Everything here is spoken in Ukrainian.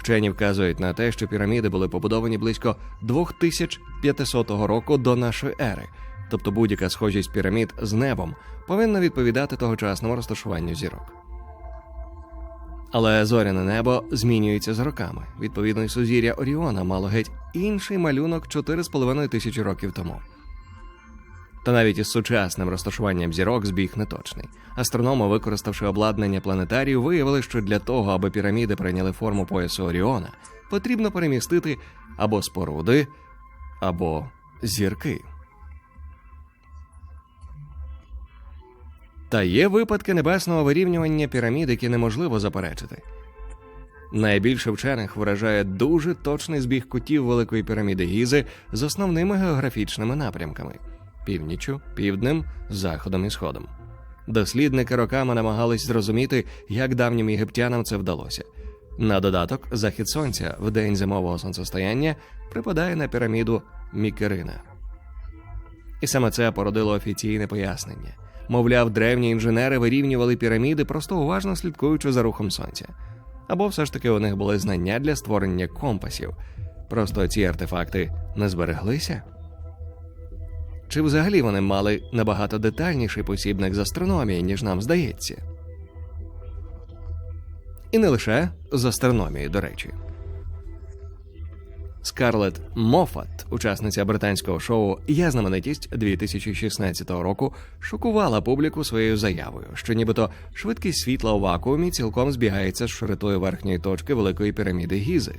Вчені вказують на те, що піраміди були побудовані близько 2500 року до нашої ери, тобто будь-яка схожість пірамід з небом повинна відповідати тогочасному розташуванню зірок. Але зоряне небо змінюється з роками. Відповідно, сузір'я Оріона мало геть інший малюнок 4,5 тисячі років тому. Та навіть із сучасним розташуванням зірок збіг неточний. Астрономи, використавши обладнання планетарію, виявили, що для того, аби піраміди прийняли форму поясу Оріона, потрібно перемістити або споруди, або зірки. Та є випадки небесного вирівнювання пірамід, які неможливо заперечити. Найбільше вчених вражає дуже точний збіг кутів Великої піраміди Гізи з основними географічними напрямками північчю, півднем, заходом і сходом. Дослідники роками намагались зрозуміти, як давнім єгиптянам це вдалося. На додаток, захід сонця в день зимового сонцестояння припадає на піраміду Мікерина. І саме це породило офіційне пояснення. Мовляв, древні інженери вирівнювали піраміди, просто уважно слідкуючи за рухом сонця. Або все ж таки у них були знання для створення компасів. Просто ці артефакти не збереглися. Чи взагалі вони мали набагато детальніший посібник з астрономії, ніж нам здається? І не лише з астрономії, до речі. Скарлетт Моффат, учасниця британського шоу Я знаменитість 2016 року, шокувала публіку своєю заявою, що нібито швидкість світла у вакуумі цілком збігається з широтою верхньої точки великої піраміди Гізи.